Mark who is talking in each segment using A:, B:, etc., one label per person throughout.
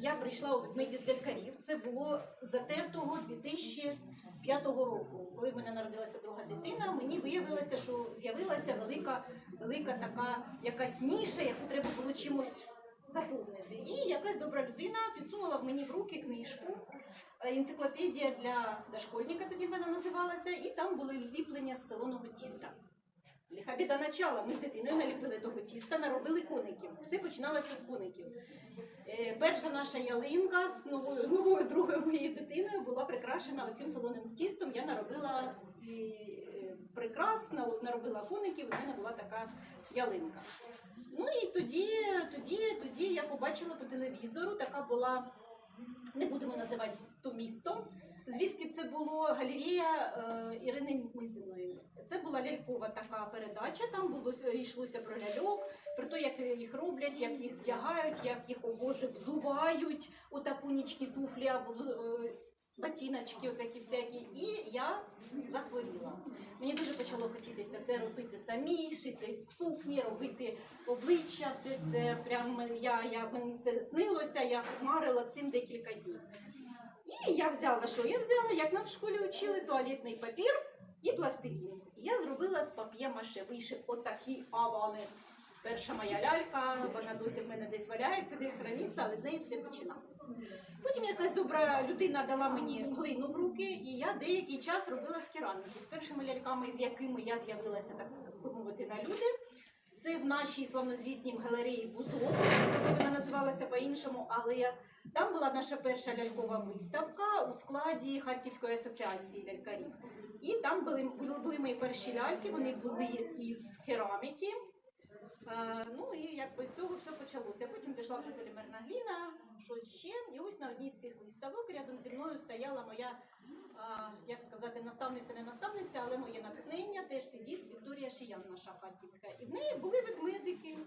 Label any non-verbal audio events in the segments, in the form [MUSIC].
A: я прийшла у лялькарів. Це було затертого 2005 року. Коли в мене народилася друга дитина, мені виявилося, що з'явилася велика, велика така якась ніша, яку треба було чимось заповнити. І якась добра людина підсунула в мені в руки книжку. е, Енциклопедія для дошкольника тоді в мене називалася, і там були ліплення з солоного тіста. Лиха біда начала. Ми з дитиною наліпили того тіста, наробили коників. Все починалося з коників. Е, перша наша ялинка з новою, з новою другою моєю дитиною була прикрашена оцим солоним тістом. Я наробила е, прикрас, наробила коників, в мене була така ялинка. Ну і тоді, тоді, тоді я побачила по телевізору, така була, не будемо називати то місто. Звідки це було галерея е, Ірини Мізиної. Це була лялькова така передача. Там було йшлося про ляльок, про те, як їх роблять, як їх вдягають, як їх о Боже, взувають у такунічки туфлі або е, ботиночки, отакі всякі. І я захворіла. Мені дуже почало хотітися це робити самі, шити сукні, робити обличчя. Все це прям я, я мені це снилося, я марила цим декілька днів. І я взяла, що я взяла, як нас в школі учили, туалетний папір і пластилін. Я зробила з пап'є-маше, вийшов отакий аванес. Перша моя лялька, вона досі в мене десь валяється, десь храниться, але з неї все починалося. Потім якась добра людина дала мені глину в руки, і я деякий час робила з кераміки. З першими ляльками, з якими я з'явилася, так мовити, на люди. Це в нашій славнозвісній галереї Бузок, вона називалася по-іншому, але там була наша перша лялькова виставка у складі Харківської асоціації лялькарів. І там були, були мої перші ляльки, вони були із кераміки. Е, ну і якби з цього все почалося. Потім пішла вже полімерна гліна, щось ще. І ось на одній з цих виставок рядом зі мною стояла моя, а, як сказати, наставниця, не наставниця, але моє натхнення, теж діст Вікторія Шиян, наша харківська. І в неї були ведмедики.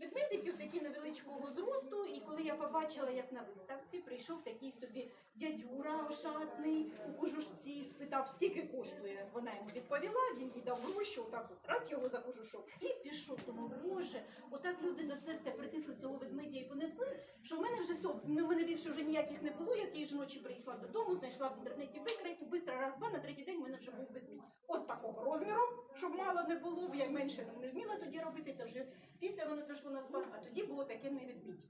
A: Ведмедики такі невеличкого зросту, і коли я побачила, як на виставці прийшов такий собі дядюра ошатний у кожушці, спитав, скільки коштує. Вона йому відповіла, він їй дав гроші, отак от раз його за кожушок і пішов. Тому боже, отак люди до серця притисли цього ведмедя і понесли. Що в мене вже все, ну, в мене більше вже ніяких не було. Я тієї ж ночі прийшла додому, знайшла в інтернеті викрайку, бистро раз-два на третій день в мене вже був ведмідь. От такого розміру, щоб мало не було, я менше не вміла тоді робити, то вже після воно пішло на свар, а тоді було таке не ведмідь.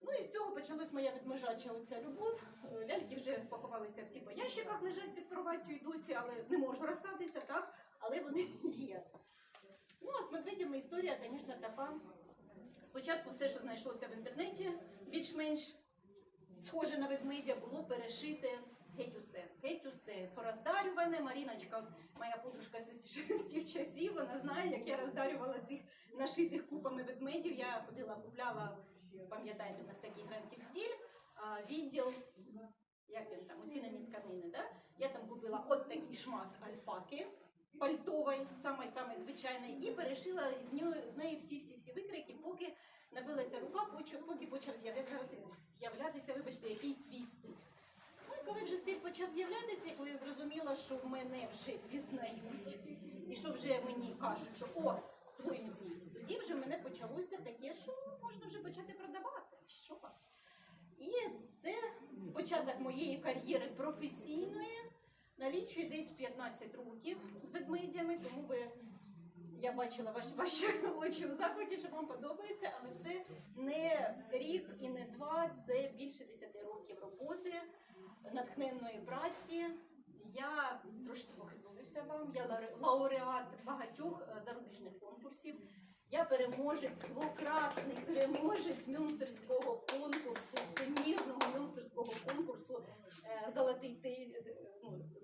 A: Ну і з цього почалась моя ведмежача оця любов. Е, Ляльки вже поховалися всі по ящиках, лежать під кроваттю і досі, але не можу розстатися, так? Але вони [LAUGHS] є. Ну, а з медведями історія, звісно, така. Спочатку все, що знайшлося в інтернеті, більш-менш схоже на ведмедя, було перешите геть усе. Геть усе. Пороздарюване. Маріночка, моя подружка з тих часів, вона знає, як я роздарювала цих нашитих купами ведмедів. Я ходила, купляла, пам'ятаєте, у нас такий гранд текстиль, відділ, як він там, оцінені тканини, да? Я там купила от такий шмат альпаки. Пальтової, самої самої звичайної, і перешила з нею з неї всі всі всі викрики, поки набилася рука, поки, почав з'являтися, вибачте, якийсь свій стиль. Коли вже стиль почав з'являтися, коли я зрозуміла, що в мене вже пізнають, і що вже мені кажуть, що о, твій медвідь, тоді вже мене почалося таке, що можна вже почати продавати. Що? І це початок моєї кар'єри професійної налічує десь 15 років з ведмедями, тому ви. Я бачила ваші, ваші [LAUGHS] очі в захваті, що вам подобається, але це не рік і не два, це більше 10 років роботи, натхненної праці. Я трошки похизуюся вам. Я лауреат багатьох е, зарубіжних конкурсів. Я переможець, двократний переможець Мюнстерського конкурсу, всемірного Мюнстерського конкурсу е, Золотий Ти- е,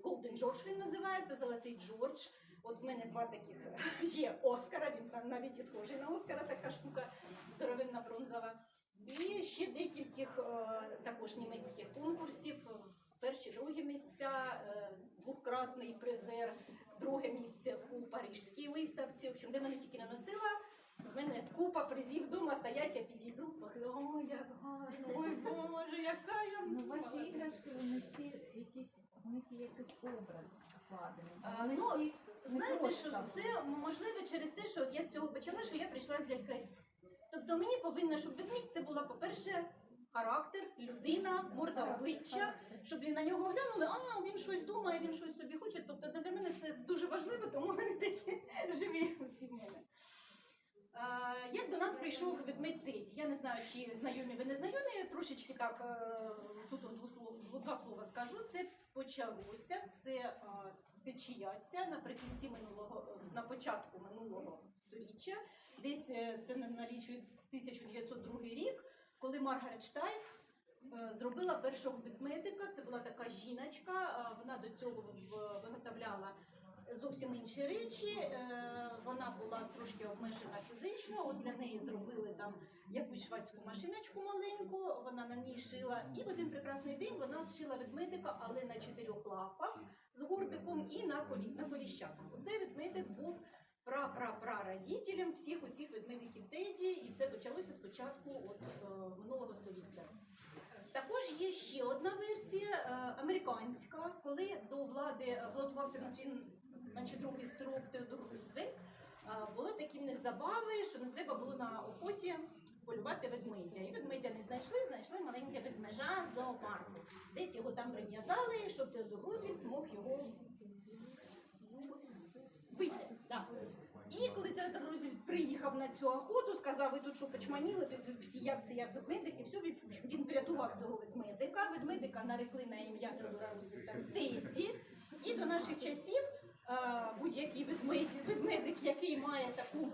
A: ну, George він називається, Золотий Джордж. От в мене два таких є Оскара, він навіть і схожий на Оскара, така штука здоровенна бронзова. І ще декількох е, також німецьких конкурсів. Перші, другі місця, е, двократний призер, друге місце у Парижській виставці. В общем, де мене тільки не носила. В мене купа призів вдома стоять, я підійду, похилю, ой, як гарно, ой, Боже, яка я
B: Ну, ваші іграшки, вони всі якісь, у них є якийсь образ вкладений.
A: А,
B: Вони
A: ну,
B: всі не
A: Знаєте,
B: просто
A: що це можливо через те, що я з цього почала, що я прийшла з лялькарів. Тобто мені повинно, щоб ведмідь це була, по-перше, характер, людина, морда обличчя, щоб на нього глянули, а він щось думає, він щось собі хоче. Тобто для мене це дуже важливо, тому в мене такі живі всі в мене. Як до нас прийшов ведмедь Теді? Я не знаю, чи знайомі ви не знайомі. Трошечки так е, суто два слова скажу. Це почалося. Це а, течіяця наприкінці минулого на початку минулого сторіччя. Десь е, це на- налічує 1902 рік, коли Маргарет Штайф е, зробила першого ведмедика. Це була така жіночка. Вона до цього в- виготовляла зовсім інші речі. Е, Вона була трошки обмежена фізично. От для неї зробили там якусь швадську машиночку маленьку. Вона на ній шила. І в один прекрасний день вона зшила ведмедика, але на чотирьох лапах з горбиком і на колі на коліщатах. Оцей ведмедик був пра-пра-прародітелем всіх оцих ведмедиків Теді, і це почалося спочатку от, е, минулого століття. Також є ще одна версія е, американська, коли до влади балотувався на свій наче другий строк Теодор Рузвельт, е, були такі в забави, що не треба було на охоті полювати ведмедя. І ведмедя не знайшли, знайшли маленьке ведмежа зоопарку. Десь його там прив'язали, щоб Теодор Рузвельт мог його вбити. Да. І коли Теодор Рузвельт приїхав на цю охоту, сказав, ви тут що почманіли, тут всі як це як ведмедик, і все, він, він врятував цього ведмедика. Ведмедика нарекли на ім'я Теодора Рузвельта Тедді. І до наших часів будь-який ведмедик, ведмедик, який має таку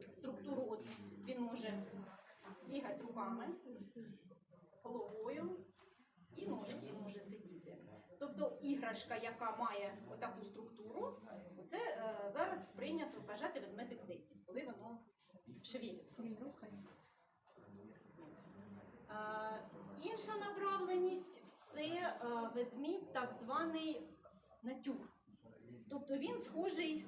A: структуру, от, він може бігати руками, головою і ножки може сидіти. Тобто іграшка, яка має отаку структуру, це е, зараз прийнято вважати ведмедик Теді, коли воно шевелиться. Е, Інша направленість це е, ведмідь, так званий натюр. Тобто він схожий,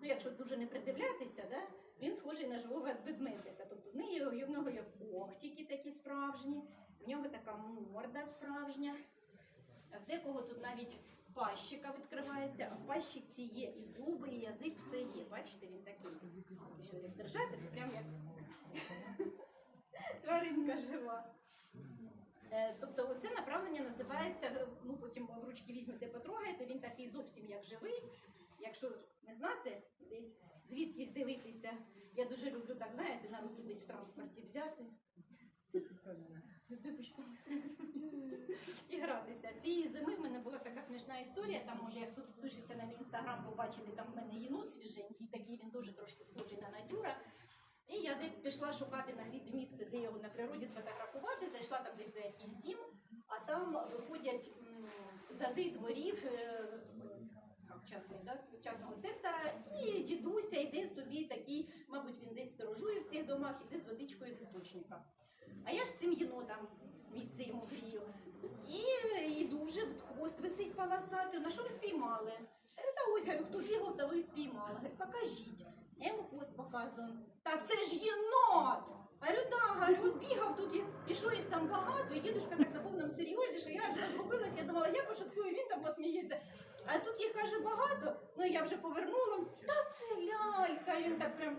A: ну якщо дуже не придивлятися, да, він схожий на живого ведмедика. Тобто в неї в нього є когтики такі справжні, в нього така морда справжня. В декого тут навіть пащика відкривається, а в пащиці є і зуби, і язик, все є. Бачите, він такий. Що як держати, то прям як [LAUGHS] тваринка жива. Е, Тобто оце направлення називається, е, ну потім в ручки візьмете, потрогаєте, він такий зовсім як живий. Якщо не знати, десь звідкись дивитися. Я дуже люблю так, знаєте, на руки десь в транспорті взяти. Там, і гратися. Цієї зими в мене була така смішна історія. Там, може, як тут пишеться на мій інстаграм, побачили, там в мене єнот свіженький, такий він дуже трошки схожий на натюра. І я де пішла шукати на гріді місце, де його на природі сфотографувати, зайшла там десь за якийсь дім, а там виходять зади дворів е, частного сектора, і дідуся йде собі такий, мабуть, він десь сторожує в цих домах, іде з водичкою з істочника. А я ж з цим єнотом місце йому грію. І, і дуже хвост висить полосатий. На що ви спіймали? Я говорю, та ось, говорю, хто бігав, того і спіймала. Говорю, покажіть. Я йому хвост показую. Та це ж єнот! Говорю, да, говорю, от бігав тут і, і що їх там багато, і дідушка так на повному серйозі, що я аж розгубилась, я думала, я пошуткую, він там посміється. А тут їх каже багато, ну я вже повернула, та це лялька, і він так прям.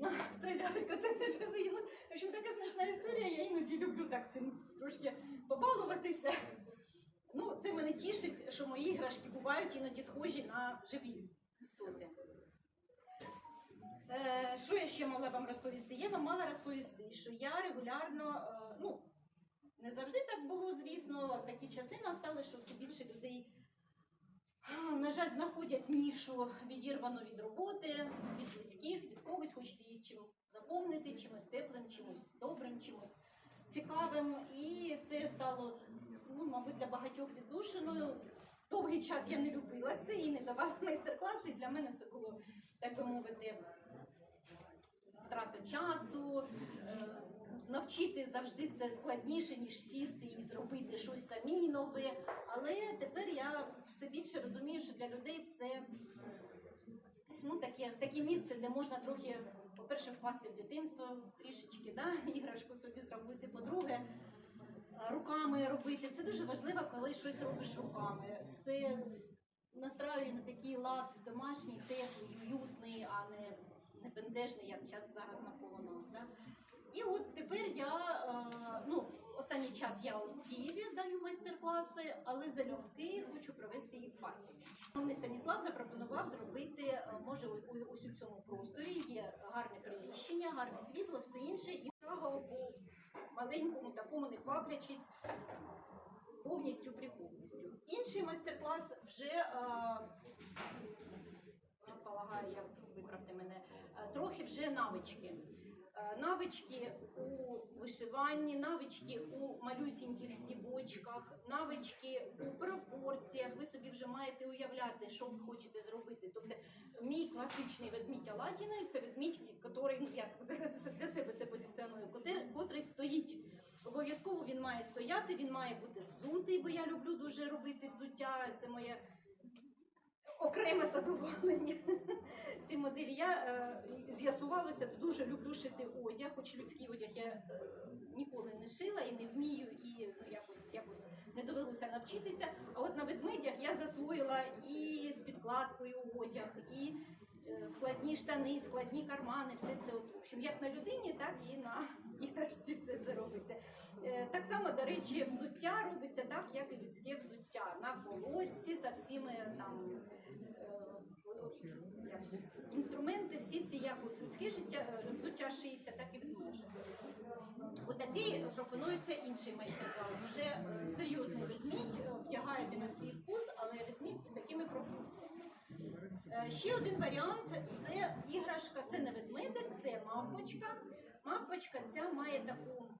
A: «На, [LAUGHS] Це лялька, це не живий. Ну, в общем, така смішна історія, я іноді люблю так цим трошки побалуватися. Ну, це мене тішить, що мої іграшки бувають іноді схожі на живі істоти. Е, що я ще мала вам розповісти? Я вам мала розповісти, що я регулярно, е, ну, не завжди так було, звісно, такі часи настали, що все більше людей, на жаль, знаходять нішу відірвану від роботи, від близьких, від когось, хочете їх чим заповнити, чимось теплим, чимось добрим, чимось цікавим. І це стало, ну, мабуть, для багатьох віддушиною. Довгий час я не любила це і не давала майстер-класи. Для мене це було, так би мовити, втрата часу. Навчити завжди це складніше, ніж сісти і зробити щось самі нове. Але тепер я все більше розумію, що для людей це ну, таке, таке місце, де можна трохи, по-перше, впасти в дитинство, трішечки, да? [LAUGHS] іграшку собі зробити. По-друге, руками робити. Це дуже важливо, коли щось робиш руками. Це настраює на такий лад домашній, теплий, уютний, а не, не бендежний, як час зараз навколо нас. І от тепер я е, ну, останній час я в Києві даю майстер-класи, але залюбки хочу провести їх в Харкові. Пане Станіслав запропонував зробити, е, може, у- у- ось у цьому просторі є гарне приміщення, гарне світло, все інше, і по маленькому такому не кваплячись повністю при повністю. Інший майстер-клас вже е, предполагаю, я виправте мене, трохи вже навички. Е, Навички у вишиванні, навички у малюсіньких стібочках, навички у пропорціях. Ви собі вже маєте уявляти, що ви хочете зробити. Тобто, мій класичний ведмідь Аладдіна – це ведмідь, який, як для себе це позиціоную, котрий стоїть. Обов'язково він має стояти, він має бути взутий, бо я люблю дуже робити взуття. Це моє окреме задоволення. [LAUGHS] Ці моделі я е, з'ясувалося, дуже люблю шити одяг, хоч людський одяг я е, ніколи не шила і не вмію, і ну, якось якось не довелося навчитися. А от на ведмедях я засвоїла і з підкладкою одяг, і складні штани, складні кармани, все це от, в общем, як на людині, так і на іграшці все це робиться. Е, Так само, до речі, взуття робиться так, як і людське взуття на колодці за всіми там е, інструменти, всі ці як от людське життя, е, взуття шиється, так і ведмежі. Отакий пропонується інший майстер-клас. Вже е, серйозний ведмідь, е, вдягаєте на свій вкус, але ведмідь такими пропорціями. Е, Ще один варіант це іграшка, це не ведмедик, це мавпочка. Мавпочка ця має таку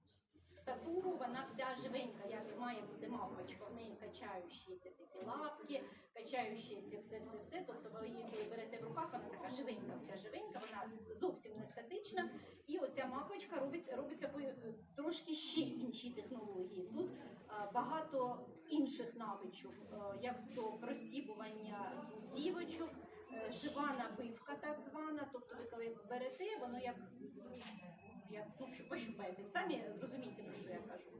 A: статуру, вона вся живенька, як має бути мавпочка. В неї качаючіся такі лапки, качаючіся все-все-все. Тобто ви її берете в руках, вона така живенька, вся живенька, вона зовсім не статична. І оця мавпочка робить, робиться е, трошки ще іншій технології. Тут багато інших навичок, е, як то простібування кінцівочок, е, шива набивка так звана. Тобто ви коли берете, воно як, як ну, пощупаєте, самі зрозумієте, про що я кажу.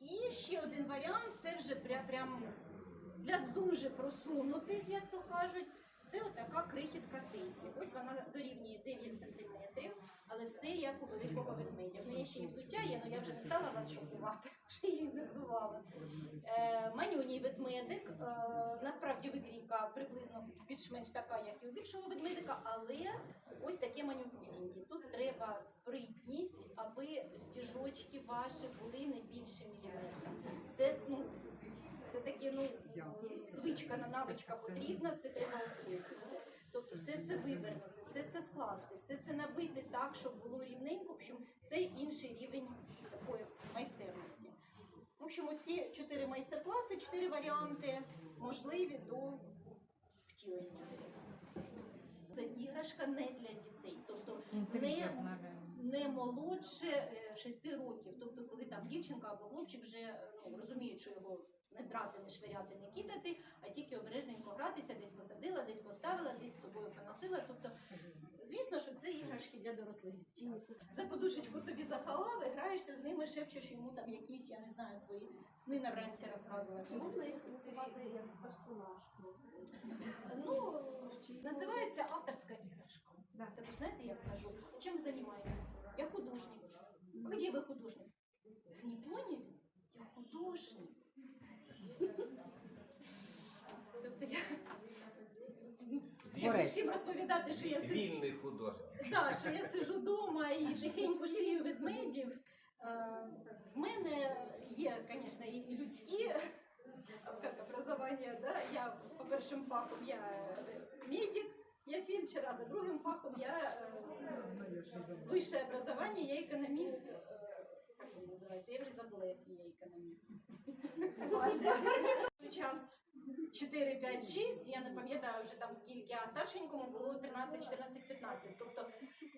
A: І ще один варіант це вже пря, прям для дуже просунутих, як то кажуть. Це отака крихітка тильки. Ось вона дорівнює 9 сантиметрів, але все як у великого ведмедя. В неї ще і взуття є, але я вже не стала вас шокувати, [LAUGHS] що її не взувала. Е, манюній ведмедик, е, насправді викрійка приблизно більш-менш така, як і у більшого ведмедика, але ось таке манюсіньке. Тут треба спритність, аби стіжочки ваші були не більше міліметра. Це ну. Це таке, ну звичка на навичка потрібна, це треба освоїти. Тобто все це вивернути, все це скласти, все це набити так, щоб було рівненько. В общем, це інший рівень такої майстерності. В общем, оці чотири майстер-класи, чотири варіанти можливі до втілення. Це іграшка не для дітей, тобто не, не молодше 6 років. Тобто, коли там дівчинка або хлопчик вже е, ну, розуміють, що його не драти, не швиряти, не кидати, а тільки обережненько гратися, десь посадила, десь поставила, десь з собою поносила. Тобто, звісно, що це іграшки для дорослих. За подушечку собі заховав, і граєшся з ними, шепчеш йому там якісь, я не знаю, свої сни на вранці розказувати.
C: Можна їх називати як персонаж просто.
A: Ну, називається авторська іграшка.
C: Да.
A: Так, знаєте, я кажу, чим займаєтесь? Я художник. А где ви художник? В Японії? Я художник. Тобто я я
D: Творець.
A: всім розповідати, що я сиджу,
E: Вільний художник.
A: да, що я сижу вдома і тихенько шию ведмедів. Е, В мене є, звісно, і і людські як образування. Да? Я по першим фахом я е, медик, я фельдшер, а за другим фахом я е, высшее образование, я экономист. Э, Как он называется? Я вже забула, який я економіст. 4, 5, 6, я не пам'ятаю вже там скільки, а старшенькому було 13, 14, 15. Тобто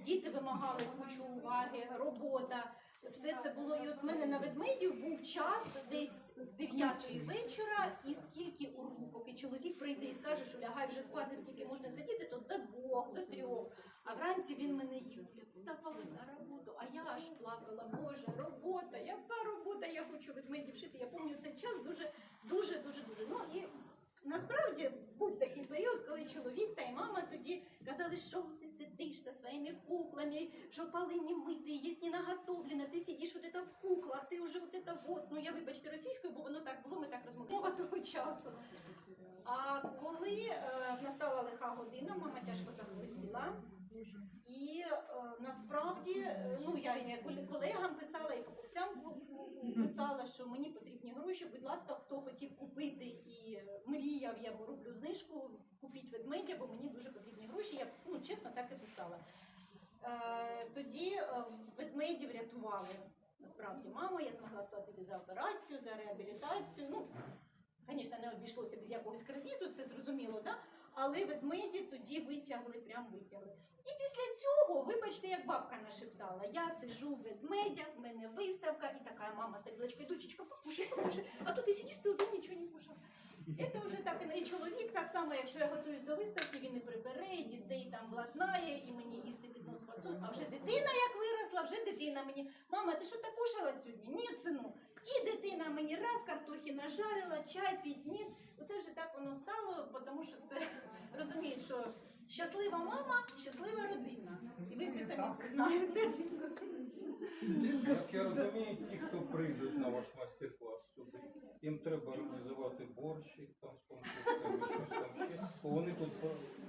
A: діти вимагали кучу уваги, робота. Все це було. І от в мене на ведмедів був час десь з 9 вечора, і скільки урву, поки чоловік прийде і скаже, що лягай вже спати, скільки можна сидіти, то до двох, до трьох. А вранці він мене їв. Вставали на роботу, а я аж плакала. Боже, робота, яка робота? Я хочу ведмедів шити. Я пам'ятаю цей час дуже, дуже, дуже, дуже. Ну і насправді був такий період, коли чоловік та й мама тоді казали, що ти сидиш зі своїми куклами, що полині мити, їсть не наготовлено, ти сидиш от это в куклах, ти вже от это вот. Ну я вибачте російською, бо воно так було, ми так розмовляли того часу. А коли е, настала лиха година, мама тяжко захворіла. І насправді, е, ну я і колегам писала і покупцям писала, що мені потрібні гроші. Будь ласка, хто хотів купити і е, мріяв, я роблю знижку, купіть ведмедя, бо мені дуже потрібні гроші. Я ну чесно так і писала. Е, тоді ведмедів рятували. Насправді, маму, я змогла сплатити за операцію, за реабілітацію. Ну, звісно, не обійшлося без якогось кредиту, це зрозуміло, да? Але ведмеді тоді витягли, прям витягли. І після цього, вибачте, як бабка нашептала, я сижу в ведмедях, в мене виставка, і така мама з тарілочкою, дочечка, покушай, покушай, а то ти сидиш цілий день нічого не кушав. Це вже так і чоловік, так само, якщо я готуюсь до виставки, він і прибере, і дітей там владнає, і мені їсти під нос пацун. А вже дитина як виросла, вже дитина мені, мама, ти що так кушала сьогодні? Ні, сину. І дитина мені раз картохи нажарила, чай підніс. Оце вже так воно стало, тому що це розуміють, що щаслива мама, щаслива родина. І ви всі самі це знаєте.
D: Як я розумію, ті, хто прийдуть на ваш майстер-клас сюди, їм треба організувати борщик, там щось там ще. Вони тут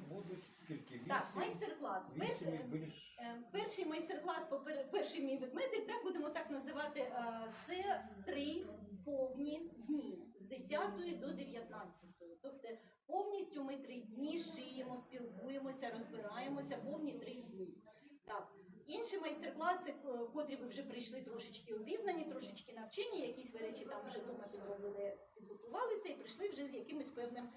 D: будуть скільки вісім.
A: Так, майстер-клас.
D: Вісім і
A: Перший,
D: більш
A: е, перший майстер-клас, попер- перший мій ведмедик, так будемо так називати. е, Це три повні дні з 10 до 19. Тобто повністю ми три дні шиємо, спілкуємося, розбираємося, повні три дні. Так. Інші майстер-класи, котрі ви вже прийшли трошечки обізнані, трошечки навчені, якісь ви речі там вже дома підробили, підготувалися і прийшли вже з якимось певним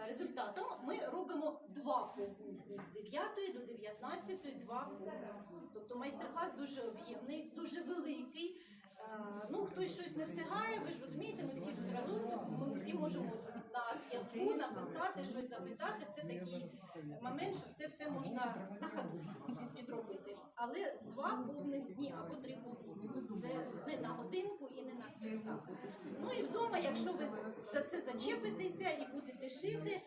A: е, результатом. Ми робимо два повні з 9 до 19, два повні. Тобто майстер-клас дуже об'ємний, дуже великий. Ну, хтось щось не встигає, ви ж розумієте, ми всі разом, ми всі можемо на зв'язку написати, щось запитати. Це такий момент, що все все можна на ходу підробити. Але два повних дні або три повні дні. Це не на годинку і не на так. Ну і вдома, якщо ви за це зачепитеся і будете шити,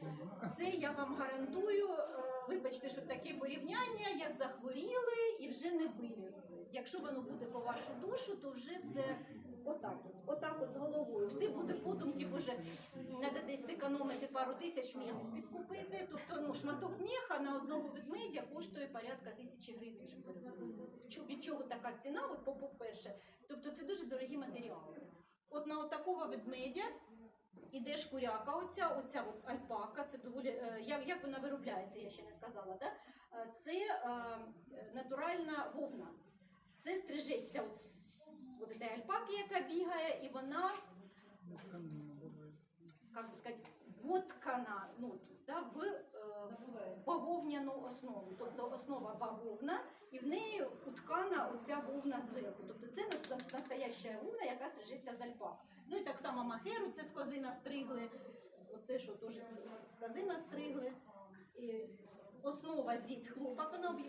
A: це я вам гарантую. е, Вибачте, що таке порівняння, як захворіли і вже не вилізли. Якщо воно буде по вашу душу, то вже це отак, от, отак от з головою. Все буде подумки, боже, треба десь зекономити пару тисяч міху підкупити. Тобто, ну шматок міха на одного ведмедя коштує порядка тисячі гривень. Від чого така ціна? От по- по-перше, тобто це дуже дорогі матеріали. От на от такого ведмедя іде шкуряка, оця, оця от альпака, це доволі е, як, як вона виробляється, я ще не сказала. Да? Е, Це е, натуральна вовна. Це стрижеться от, цієї альпаки, яка бігає, і вона, як би сказати, воткана ну, да, в е, бавовняну основу. Тобто основа бавовна, і в неї уткана оця вовна зверху. Тобто це настояща вовна, яка стрижеться з альпак. Ну і так само махеру, це з кози настригли. Оце що теж з кози настригли. І основа здесь хлопок, вона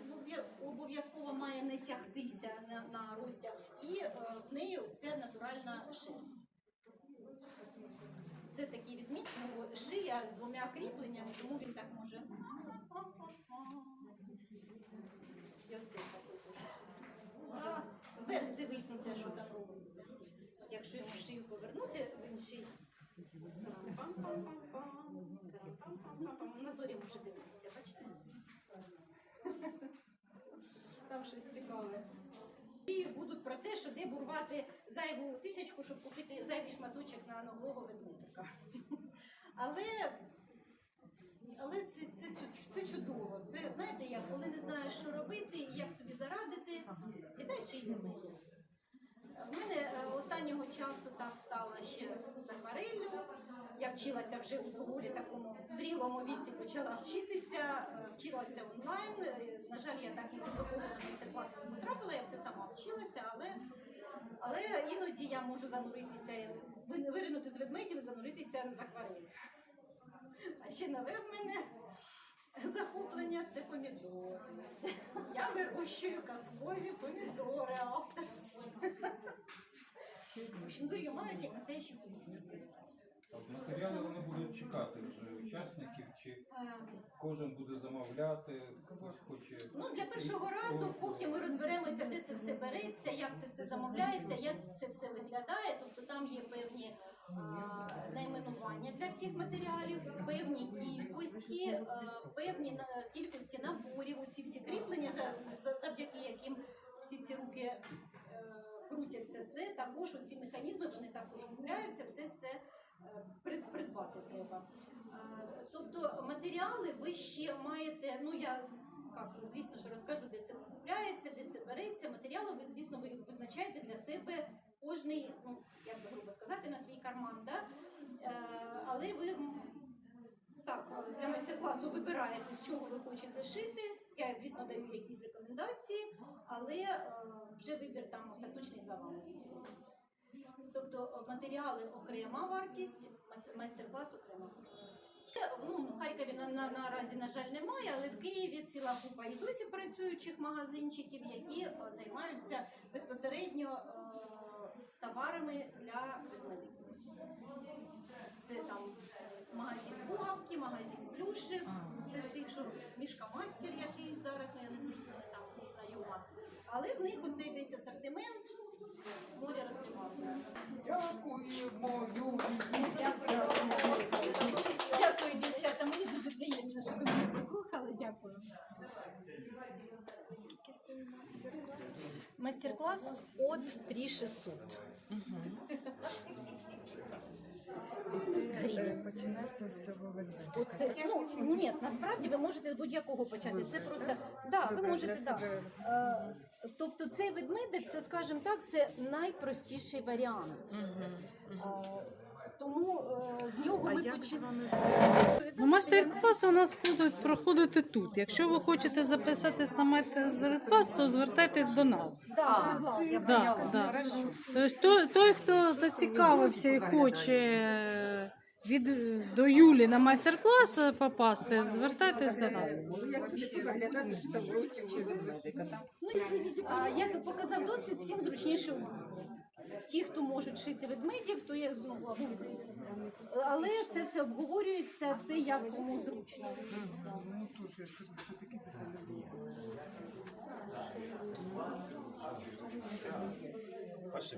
A: обов'язково має не тягтися на, на розтяг. І е, в неї оця натуральна шерсть. Це такий відмінь, ну, шия з двома кріпленнями, тому він так може. І оце дивитися, що там робиться. От якщо йому шию повернути, він шиї. Пам-пам-пам-пам. На зорі може дивитися, бачите? Там щось цікаве. І будуть про те, що де бурвати зайву тисячку, щоб купити зайвий шматочок на нового ведмедика. Але, але це, це, це чудово. Це знаєте, як коли не знаєш, що робити як собі зарадити, сідаєш і ведмедя. В мене е, останнього часу так стало ще. Вчилася вже у доволі такому зрілому віці, почала вчитися, е, вчилася онлайн. Е, На жаль, я так і до такого майстер-класу не потрапила, я все сама вчилася, але, але іноді я можу зануритися, виринути з ведмедів і зануритися в акварель. А ще нове в мене захоплення це помідори. Я вирощую казкові помідори авторські. В общем, говорю, маюсь як настоящий художник.
D: От Матеріали вони будуть чекати вже учасників, чи кожен буде замовляти, хтось хоче.
A: Ну, для першого разу, поки ми розберемося, де це все береться, як це все замовляється, як це все виглядає. Тобто там є певні а, найменування для всіх матеріалів, певні кількості, а, певні на- кількості наборів, оці всі кріплення, за- за- завдяки яким всі ці руки е, крутяться. Це також оці механізми, вони також купляються, все це придбати треба. Е, Тобто матеріали ви ще маєте, ну я як, звісно, що розкажу, де це купляється, де це береться. Матеріали ви, звісно, ви визначаєте для себе кожний, ну як би грубо сказати, на свій карман. Да? Е, але ви так для майстер-класу вибираєте, з чого ви хочете шити. Я, звісно, даю якісь рекомендації, але е, вже вибір там остаточний за вами, звісно. Тобто е, матеріали окрема вартість, май- майстер-клас окрема вартість. Ну, в Харкові на, на, наразі, на жаль, немає, але в Києві ціла купа і досі працюючих магазинчиків, які е, займаються безпосередньо е, товарами для ведмедиків. Це там магазин Бугавки, магазин Плюшик, це з тих, що мішка мастер якийсь зараз, ну я не дуже там не знайома. Але в них оцей весь асортимент море розливати.
D: Дякуємо, Юлі.
A: Дякую, дівчата. Мені дуже приємно, що ви мене послухали. Дякую. Майстер-клас от 3600.
E: І це е, починається з цього ведмедика.
A: Оце ну ні, насправді ви можете з будь-якого почати. Це просто да, ви можете да.
E: себе.
A: Е, Тобто цей ведмедик, це скажімо так, це найпростіший варіант. Е, Тому е, з нього ми починаємо.
F: Ну, Майстер-класи у нас будуть проходити тут. Якщо ви хочете записатись на майстер-клас, то звертайтесь до нас.
A: Да, будь
F: Да, да. Тобто той, хто зацікавився і хоче від до Юлі на майстер-клас попасти, звертайтесь до нас.
A: Ну, а, як показав досвід, всім зручніше Ті, хто можуть шити ведмедів, то є ну, або ведмедиці. Але це все обговорюється, це як кому зручно.
G: Пошли,